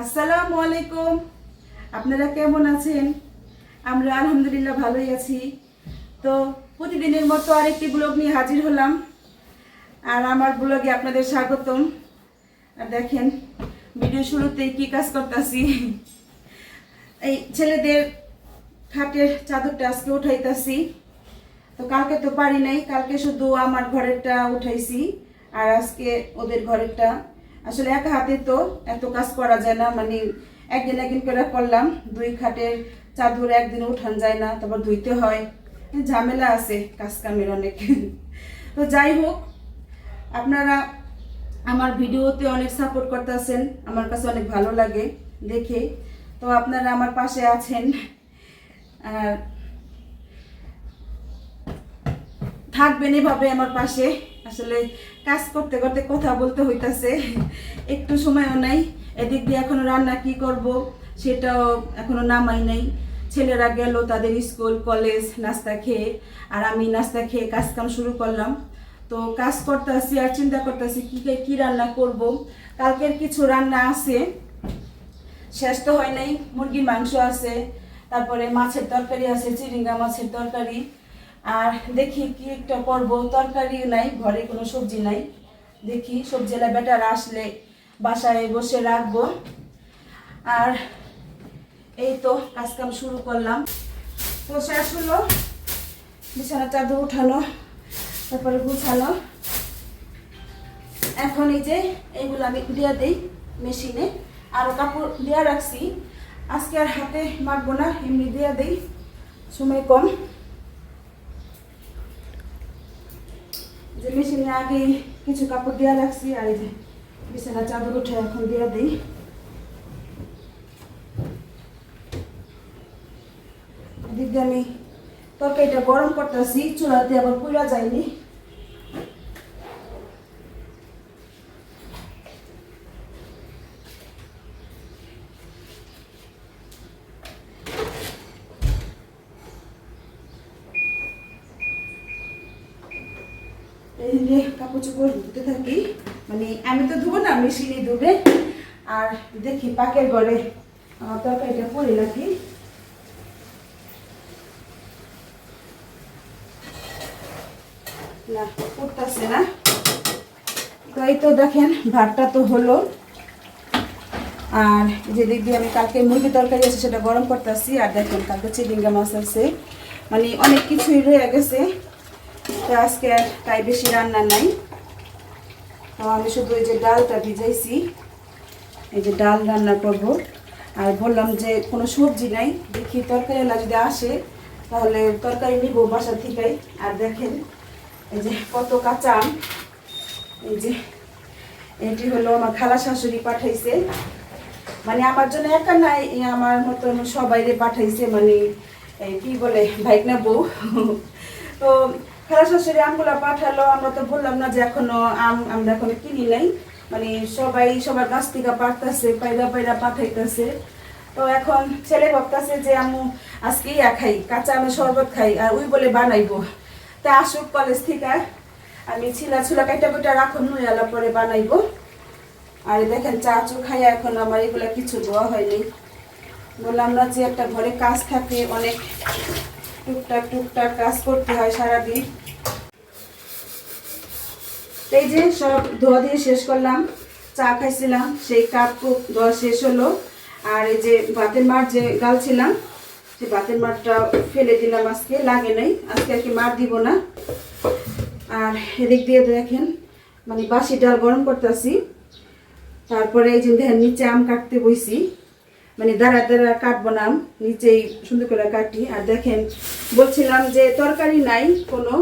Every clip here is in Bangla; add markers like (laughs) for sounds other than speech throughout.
আসসালামু আলাইকুম। আপনারা কেমন আছেন? আমরা আলহামদুলিল্লাহ ভালোই আছি। তো প্রতিদিনের মতো আরেকটি ব্লগ নিয়ে হাজির হলাম। আর আমার ব্লগে আপনাদের স্বাগতম। আর দেখেন, ভিডিও শুরুতেই কি কাজ করতেছি। এই ছেলেদের খাটের চাদরটা আজকে উঠাইতাছি। তো কালকে তো পারি নাই, কালকে শুধু আমার ঘরেরটা উঠাইছি। আর আজকে ওদের ঘরেরটা আসলে এক হাতে তো এত কাজ করা যায় না মানে একদিন একদিন করে করলাম, দুই খাটের চাদর একদিন উঠান যায় না, তারপর ধুইতে হয়। ঝামেলা আছে কাজ কামের অনেক। তো যাই হোক, আপনারা আমার ভিডিওতে অনেক সাপোর্ট করতেছেন, আমার কাছে অনেক ভালো লাগে দেখে। তো আপনারা আমার পাশে আছেন। আর থাকবেন এভাবে আমার পাশে। আসলে কাজ করতে করতে কথা বলতে হইতাছে। একটু সময়ও নাই। এদিক দিয়ে এখনও রান্না কি করব সেটাও এখনও নামাই নাই। ছেলেরা গেল তাদের স্কুল, কলেজ, নাস্তা খেয়ে, আর আমি নাস্তা খেয়ে কাজ কাম শুরু করলাম। তো কাজ করতেছি আর চিন্তা করতেছি কি কি রান্না করব। কালকের কিছু রান্না আছে। শেষ তো হয় নাই। মুরগির মাংস আছে। তারপরে মাছের তরকারি আছে চিরিঙ্গা মাছের তরকারি। আর দেখি কি একটা করব তরকারি নাই, ঘরে কোনো সবজি নাই। দেখি সবজিলা বেটার আসলে বাসায় বসে রাখব। আর এই তো কাজকাম শুরু করলাম। তো শেষ হলো, বিছানা চাদর উঠানো, তারপরে গুছানো। এখন এই যে এইগুলো আমি দিয়ে দিই মেশিনে। আরও কাপড় দেওয়া রাখছি। আজকে আর হাতে মাখবো না, এমনি দিয়ে দিই। সময় কম। যে মেশিনে আগে কিছু কাপড় দেওয়া রাখছি, আর এই যে বিছানা চাদর উঠে এখন দিয়ে দিই। এদিক দিয়ে আমি তরকারিটা গরম করতেছি, চুলাতে আবার পুরা যায়নি। এই যে ধুতে থাকি মানে আমি তো ধুবো না, মেশিনে ধুবে। আর দেখি পাকের আমার তরকারিটা পরে রাখি না না। তো এই তো দেখেন, ভাতটা তো হলো। আর যে দিয়ে আমি কালকে মুরগি তরকারি আছে, সেটা গরম করতেছি। আর দেখেন, কালকে চিলিঙ্গা মাছ আছে। মানে অনেক কিছুই রয়ে গেছে। তো আজকে আর তাই বেশি রান্না নাই। তো আমি শুধু এই যে ডালটা ভিজাইছি, এই যে ডাল রান্না করব। আর বললাম যে কোনো সবজি নাই, দেখি তরকারিওয়ালা যদি আসে, তাহলে তরকারি নিব বাসা থেকেই। আর দেখেন, এই যে কত কাঁচা আম। এই যে, এটি হলো আমার খালা শাশুড়ি পাঠাইছে। মানে আমার জন্য একা নাই আমার মতন সবাইরে পাঠাইছে মানে কি বলে ভাইকনা বউ। তো খালা শাশুড়ি আমগুলা পাঠালো। আমরা তো বললাম না যে এখনও আম, আমরা এখনও কিনি নাই। মানে সবাই, সবার গাছ থেকে পাঠতেছে পায়রা পায়রা পাঠাইতেছে। তো এখন ছেলে ভাবতেছে যে আমু আজকে ইয়া খাই, কাঁচা আমের শরবত খাই, আর ওই বলে বানাইবো। তা আসুক কলেজ থেকে। আমি ছিলা ছুলা কাইটা কুইটা রাখুন নুয়ালা পরে বানাইবো। আর দেখেন, চা চু খাই এখন আমার এগুলা কিছু দেওয়া হয়নি। বললাম না যে একটা ঘরে কাজ থাকে, অনেক টুকটাক টুকটাক কাজ করতে হয় সারাদিন। এই যে সব ধোয়া দিয়ে শেষ করলাম, চা খাইছিলাম, সেই কাপ কুপ ধোয়া শেষ হলো। আর এই যে ভাতের মার যে গালছিলাম, সেই ভাতের মারটা ফেলে দিলাম আজকে, লাগে নাই। আজকে আর কি মার দিব না। আর এদিক দিয়ে দেখেন মানে বাসি ডাল গরম করতেছি। তারপরে এই যে দেখেন নিচে আম কাটতে বইছি। মানে দাঁড়া দাঁড়া কাটবো না নিচেই সুন্দর করে কাটি। আর দেখেন, বলছিলাম যে তরকারি নাই কোনো।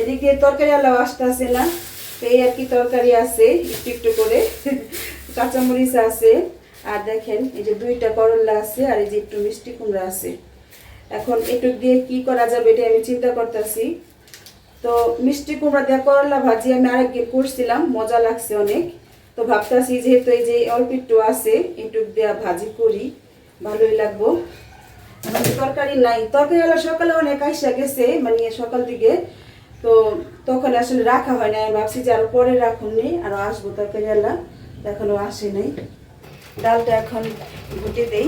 এদিকে তরকারি আলাও আসতেছে না। এই আর কি তরকারি আছে, একটু একটু করে। কাঁচামরিচ আছে। আর দেখেন, এই যে দুইটা করল্লা আছে আর এই যে একটু মিষ্টি কুমড়া আছে। এখন একটু দিয়ে কি করা যাবে এটা আমি চিন্তা করতেছি। তো মিষ্টি কুমড়া দিয়ে করলা ভাজি আমি আরেকদিন করছিলাম, মজা লাগছে অনেক। তো ভাবতাছি যেহেতু এই যে অল্প একটু আছে একটু দেওয়া ভাজি করি, ভালোই লাগবো। এখন তরকারি নাই। তরকারি হলো সকালে অনেক আইসা গেছে মানে সকাল দিকে। তো তখন আসলে রাখা হয় না আমি ভাবছি যে আরও পরে রাখুন নি, আরও আসব তরকারি আলা এখনও আসে নাই। ডালটা এখন ঘুটে দেই।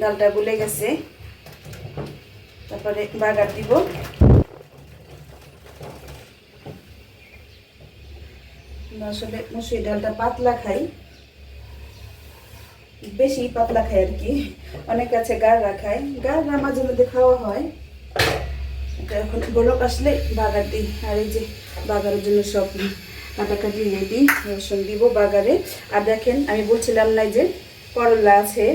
ডালটা গুলে গেছে। তারপরে বাগার দিব। আসলে মসুরি ডালটা পাতলা খাই। বেশি পাতলা খাই আর কি। অনেক আছে গাড়রা খায় গাড়রা মাঝে মধ্যে খাওয়া হয়। এখন বলক আসলে বাগার দিই। আর এই যে বাগারের জন্য সব কাটাকাটি রেডি রসুন দিব বাগারে। আর দেখেন, আমি বলছিলাম না যে করলা আছে,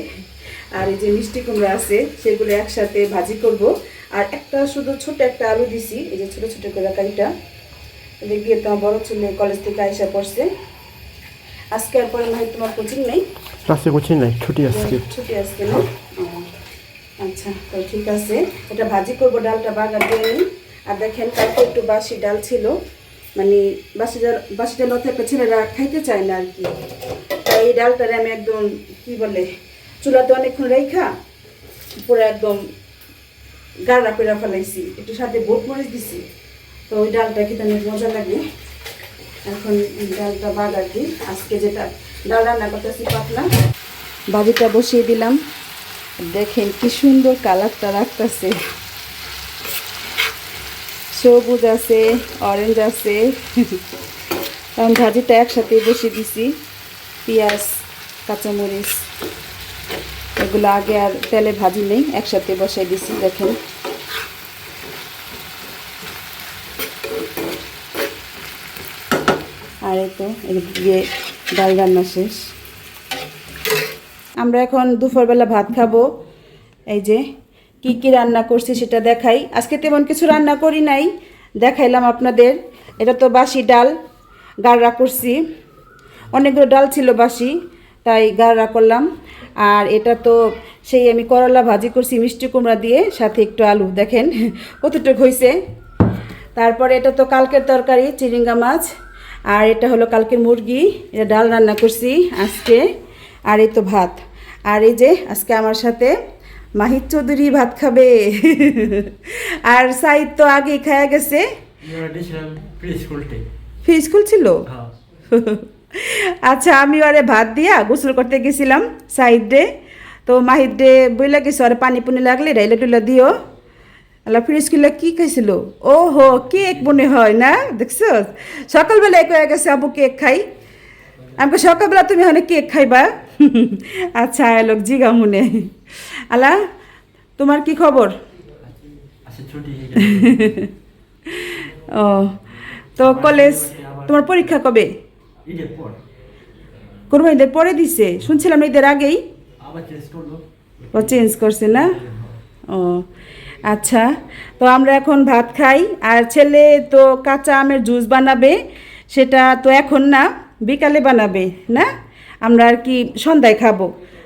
আর এই যে মিষ্টি কুমড়া আছে, সেগুলো একসাথে ভাজি করব। আর একটা শুধু ছোট একটা আলু দিছি, এই যে ছোট ছোট করে দেখবি তোমার বড় ছেলে কলেজ থেকে আইসা পড়ছে। আজকে আর পরে ভাই তোমার কোচিং নেই? ক্লাসে কোচিং নাই ছুটি আজকে। ছুটি আজকে না? আচ্ছা তো ঠিক আছে। এটা ভাজি করব ডালটা বাগার দিয়ে আর দেখেন কালকে একটু বাসি ডাল ছিল। মানে বাসি ডাল বাসি ডাল অথবা ছেলেরা খাইতে চায় না আর কি। তাই এই ডালটারে আমি একদম কি বলে চুলাতে অনেকক্ষণ রেখা পুরো একদম গাড়া পেড়া ফেলাইছি। একটু সাথে বোট মরিচ দিছি। তো ওই ডালটা খেতে অনেক মজা লাগে। এখন ডালটা ডালটা আর কি আজকে যেটা ডাল রান্না করতেছি পাতলা। বাড়িটা বসিয়ে দিলাম। দেখেন কি সুন্দর কালারটা রাখতেছে। সবুজ আছে অরেঞ্জ আছে। কারণ ভাজিটা একসাথে বসিয়ে দিছি। পেঁয়াজ, কাঁচামরিচ, এগুলো আগে আর তেলে ভাজি নেই, একসাথে বসাই দিছি, দেখেন। তো এদিক ডাল রান্না শেষ। আমরা এখন দুপুরবেলা ভাত খাব। এই যে কি কি রান্না করছি সেটা দেখাই। আজকে তেমন কিছু রান্না করি নাই, দেখাইলাম আপনাদের। এটা তো বাসি ডাল, গাড়রা করছি। অনেকগুলো ডাল ছিল বাসি, তাই গাড়রা করলাম। আর এটা তো সেই আমি করলা ভাজি করছি মিষ্টি কুমড়া দিয়ে, সাথে একটু আলু, দেখেন কতটুকু হয়েছে তারপরে এটা তো কালকের তরকারি চিরিঙ্গা মাছ। আর এটা হলো কালকের মুরগি এটা ডাল রান্না করছি আজকে আর এই তো ভাত। আর এই যে আজকে আমার সাথে মাহিদ চৌধুরী ভাত খাবে। আর সাইদ তো আগেই খায়া গেছে। আমরা দিয়েছিলাম স্কুল ফিস স্কুল ছিল হ্যাঁ। আচ্ছা আমি ওরে ভাত দিয়া গোসল করতে গেছিলাম সাইড ডে তো মাহিদ ডে বইলা গেছে ওরে পানি পুনি লাগলে ডাইলে টুলা দিও। আল্লাহ ফিরে স্কুলে কি খাইছিল? ও হো কেক মনে হয় না? দেখছ সকালবেলা এক হয়ে গেছে আবু কেক খাই। আমাকে সকালবেলা তুমি ওখানে কেক খাইবা? (laughs) আচ্ছা এলোক জিগা মনে। আলা তোমার কি খবর? আচ্ছা হয়ে (laughs) ও তো কলেজ তোমার পরীক্ষা কবে? ঈদের পর। দিছে? শুনছিলাম ঈদের আগেই। চেঞ্জ করল। ও চেঞ্জ করছে না? ও আচ্ছা তো আমরা এখন ভাত খাই, আর ছেলে তো কাঁচা আমের জুস বানাবে, সেটা তো এখন না, বিকালে বানাবে, না? আমরা আর কি সন্ধ্যায় খাব।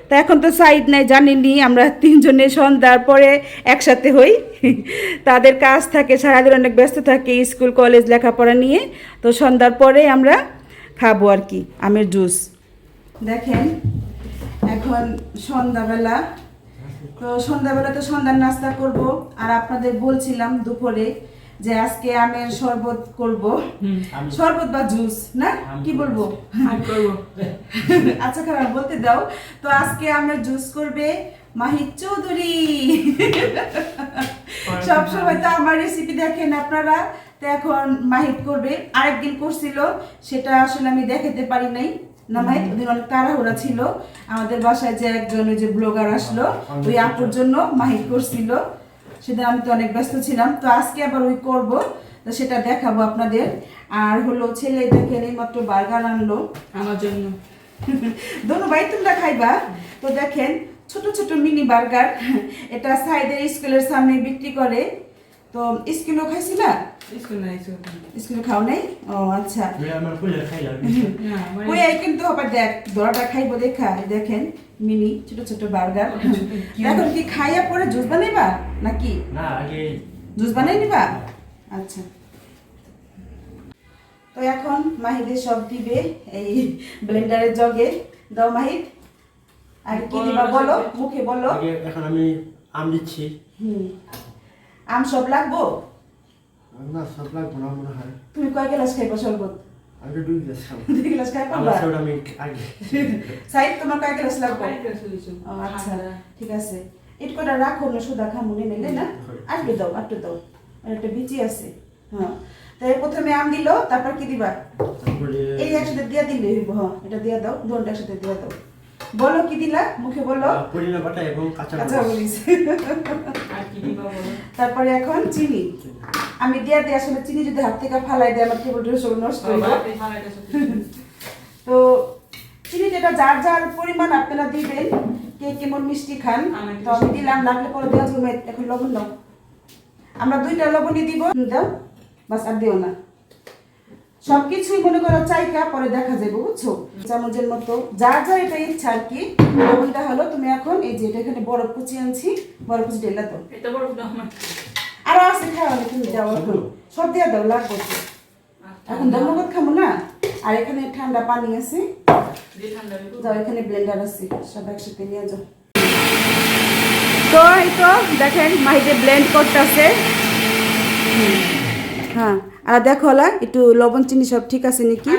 তা এখন তো সাইড নাই জানিনি আমরা তিনজনে সন্ধ্যার পরে একসাথে হই। (laughs) তাদের কাজ থাকে, সারাদিন অনেক ব্যস্ত থাকে, স্কুল, কলেজ, লেখাপড়া নিয়ে। তো সন্ধ্যার পরে আমরা খাব আর কি, আমের জুস। দেখেন, এখন সন্ধ্যাবেলা তো সন্ধ্যাবেলা তো সন্ধ্যার নাস্তা করব। আর আপনাদের বলছিলাম দুপুরে যে আজকে আমের শরবত করব। শরবত বা জুস না? কি বলব? (laughs) আচ্ছা খারাপ বলতে দাও। তো আজকে আমের জুস করবে মাহিদ চৌধুরী। সব সময় তো আমার রেসিপি দেখেন আপনারা। তো এখন মাহিত করবে। আরেকদিন করছিল সেটা আসলে আমি দেখাতে পারি নাই। না মাহিদ ওদিন অনেক তাড়াহুড়া ছিল। আমাদের বাসায় যে একজন ওই যে ব্লগার আসলো ওই আপুর জন্য মাহিদ করছিল। সেদিন আমি তো অনেক ব্যস্ত ছিলাম। তো আজকে আবার ওই করব তো সেটা দেখাবো আপনাদের। আর হলো ছেলে দেখেন এই মাত্র বার্গার আনলো আমার জন্য। দোনো ভাই তোমরা খাইবা? তো দেখেন ছোট ছোট মিনি বার্গার এটা সাইদের স্কুলের সামনে বিক্রি করে। তো স্কুলেও খাইছি না? স্কুল না স্কুল স্কুলে খাও নাই? ও আচ্ছা। (laughs) মানে ওই এই কিন্তু আবার দেখ দরটা খাইবো দেখা দেখেন মিনি ছোট ছোট বার্গার। (laughs) এখন কি খাইয়া পরে জুস বানাইবা নাকি? না আগে জুস বানাই নিবা? আচ্ছা। তো এখন মাহিদের সব দিবে এই ব্লেন্ডারের জগে। দাও মাহিদ আর কি দিবা বলো মুখে বলো। এখন আমি আম দিচ্ছি। হুম। আম সব লাগবো? না সব লাগবো না মনে হয়। তুমি কয় গ্লাস খাইবা শরবত? তো দুই গ্লাস খাব। (laughs) দুই গ্লাস খাই আমার সেটা আমি আগে (laughs) সাইড তোমার কয় গ্লাস লাগবে? আচ্ছা ঠিক আছে। একটু করে রাখো না সুদা খামুনি নিলে না? আটটু দাও আটটু দাও। একটা বিচি আছে। হ্যাঁ। তাই প্রথমে আম দিল তারপর কি দিবা? এই একসাথে দিয়া দিলে হইব হ্যাঁ। এটা দিয়া দাও দুটো একসাথে দিয়ে দাও। বলো কি দিলা? মুখে বলো। পুদিনা বাটা এবং কাঁচা মরিচ। বলিস আর কি দিবা বলো? তারপরে এখন চিনি। আমি দিয়া দিয়ে আসলে চিনি যদি হাত থেকে ফালাই দেয় আমার টেবিল সব নষ্ট হয়ে তো চিনি যেটা যার যার পরিমাণ আপনারা দিবেন কে কেমন মিষ্টি খান আমি তো আমি দিলাম লাগলে পরে দেওয়া এখন লবণ দাও। আমরা দুইটা লবণই দিব। দাও বাস আর দিও না। সব কিছুই মনে করো চাইকা পরে দেখা যাবে বুঝছ? চামচের মতো যা যা এটা ইচ্ছা আর কি। লবণটা হলো তুমি এখন এই যে এটা এখানে বরফ কুচি আনছি বরফ কুচি ঢেলা দাও। এটা বড় না আমার। আরও আছে খাওয়া তুমি দাও এখন সব দিয়ে দাও লাগবে তো। এখন ধর্মগত খাব না? আর এখানে ঠান্ডা পানি আছে। যাও এখানে ব্লেন্ডার আছে। সব একসাথে নিয়ে যাও। তো এই তো দেখেন মাহিতে ব্লেন্ড করতেছে। হ্যাঁ। আর দেখো হলা একটু লবণ চিনি সব ঠিক আছে নাকি?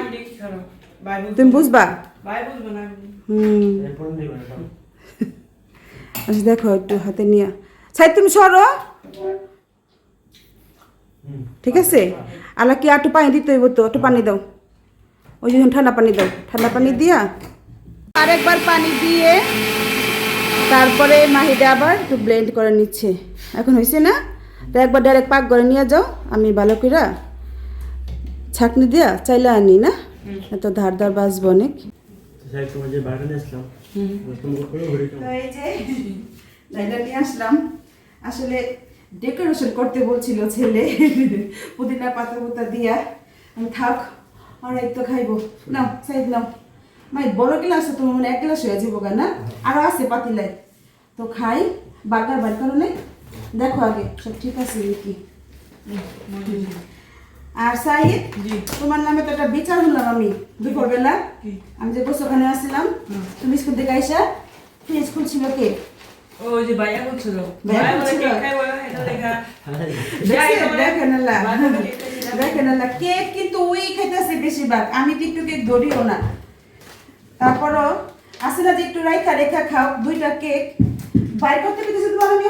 তুমি বুঝবা? হুম। আচ্ছা দেখো একটু হাতে নিয়ে। সাই তুমি সরো। ঠিক আছে? আলা কি একটু পানি দিতে হইব তো? একটু পানি দাও। ওই জন্য ঠান্ডা পানি দাও। ঠান্ডা পানি দিয়া। আরেকবার পানি দিয়ে তারপরে মাহিদা আবার একটু ব্লেন্ড করে নিচ্ছে। এখন হয়েছে না? তো একবার ডাইরেক্ট পাক করে নিয়ে যাও আমি ভালো করে ছাকনি দিয়া চাইলে আনি না? এত ধার ধার বাজবো অনেক। আসলাম। আসলে ডেকোরেশন করতে বলছিল ছেলে পুদিনা পাতা পুতা দিয়া। আমি থাক আর এই তো খাইবো। নাও সাইড নাও মাই বড় গ্লাস তোমার মানে এক গ্লাস হয়ে যাব না? আরও আছে পাতিলাই তো খাই বার্গার বার করো নাই দেখো আগে সব ঠিক আছে নাকি? আর সাইদ জি। তোমার নামে তো একটা বিচার হলাম আমি দুপুরবেলা। কি? আমি যে গোসখানে আসছিলাম তুমি স্কুল থেকে আইসা ফ্রিজ খুলছিল কে? ওই যে ভাইয়া বলছিল ভাইয়া ভাইয়া কেক? দেখেন কিন্তু ওই খাইতেছে বেশিরভাগ। আমি তো একটু কেক ধরিও না। তারপরও আছে না যে একটু রাইখা রেখা খাও দুইটা কেক। বাইর করতে তোমার আমি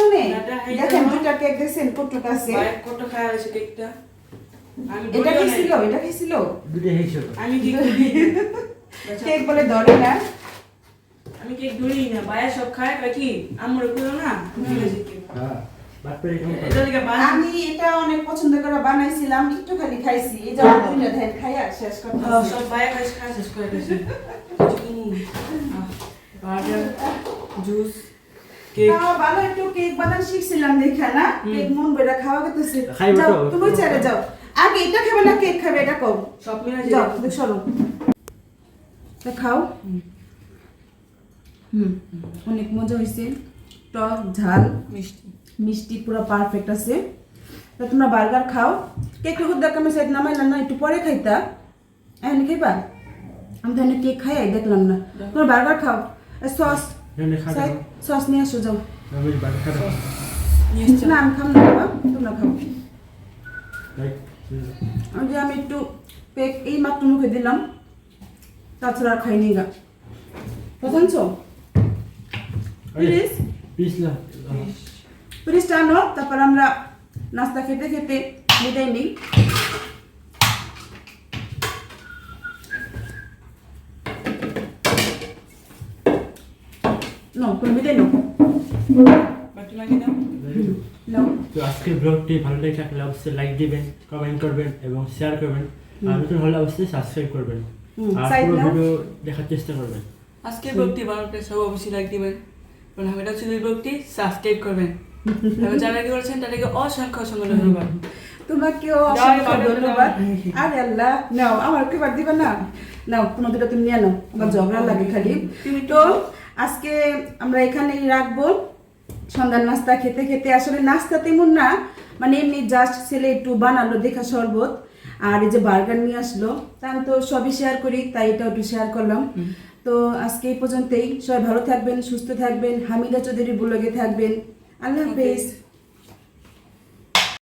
দেখেন দুইটা কেক দেখছেন কটুক আছে? কত কেকটা এটা বলিও কি ছিল এটা কি ছিল দুটো হেসে আমি কেক কেক (laughs) বলে ধরে না। আমি কেক ধরি না ভাইয়া সব খায় কি আমার করো না হ্যাঁ আমি এটা অনেক পছন্দ করে বানাইছিলাম একটু খালি খাইছি এই যেমন দুইটা ধ্যান খাই আর শেষ করতে সব ভাইয়া খাইছে খায় শেষ করে গেছে জুস (laughs) কেক। ভালো একটু কেক বানানো শিখছিলাম দেখা না? কেক মন বেড়া খাওয়া গেছে যাও তুমি ছেড়ে যাও। আগে এটা খাবে না কেক খাবে এটা কম। সব মিলে যাও দেখ খাও। হুম। অনেক মজা হয়েছে টক ঝাল মিষ্টি। মিষ্টি পুরো পারফেক্ট আছে। তা তোমরা বার্গার খাও। কেক টুকু দেখ আমি সেট নামাইলাম না একটু পরে খাইতা। এখন খাইবা? আমি তো কেক খাই দেখলাম না। তোমরা বার্গার খাও। সস খাবে? সস নিয়ে আসো যাও না আমি খাম না বাবা তোমরা খাও? ওই যে আমি একটু কেক এই মাত্র মুখে দিলাম তাছাড়া আর খাইনি গা পছন্দ প্লিজ পিস না প্লিজটা আনো তারপর আমরা নাস্তা খেতে খেতে বিদায় নিই নো তুমি বিদায় নাও বাটি লাগিয়ে দাও নাও তো আজকের ব্লগটি ভালো লেগে থাকলে অবশ্যই লাইক দিবেন কমেন্ট করবেন এবং শেয়ার করবেন। আর নতুন হলে অবশ্যই সাবস্ক্রাইব করবেন। আর পুরো ভিডিও দেখার চেষ্টা করবেন। আজকে ব্লগটি ভালো লাগলে সব অবশ্যই লাইক দিবেন। এবং ব্লগটি সাবস্ক্রাইব করবেন। এবং যারা কি করেছেন তাদেরকে অসংখ্য অসংখ্য ধন্যবাদ। তোমাকেও অসংখ্য ধন্যবাদ। আরে আল্লাহ নাও আমার কেবার দিবা না। নাও তোমার দুটো তুমি নিয়ে নাও। আমার ঝগড়া লাগে খালি। তুমি তো আজকে আমরা এখানেই রাখব। সন্ধ্যার নাস্তা খেতে খেতে আসলে নাস্তা তেমন না মানে এমনি জাস্ট ছেলে একটু বানালো দেখা শরবত আর এই যে বার্গার নিয়ে আসলো। তা আমি তো সবই শেয়ার করি তাই এটাও একটু শেয়ার করলাম। তো আজকে এই পর্যন্তই। সবাই ভালো থাকবেন সুস্থ থাকবেন। হামিদা চৌধুরী ব্লগে থাকবেন। আল্লাহ হাফেজ।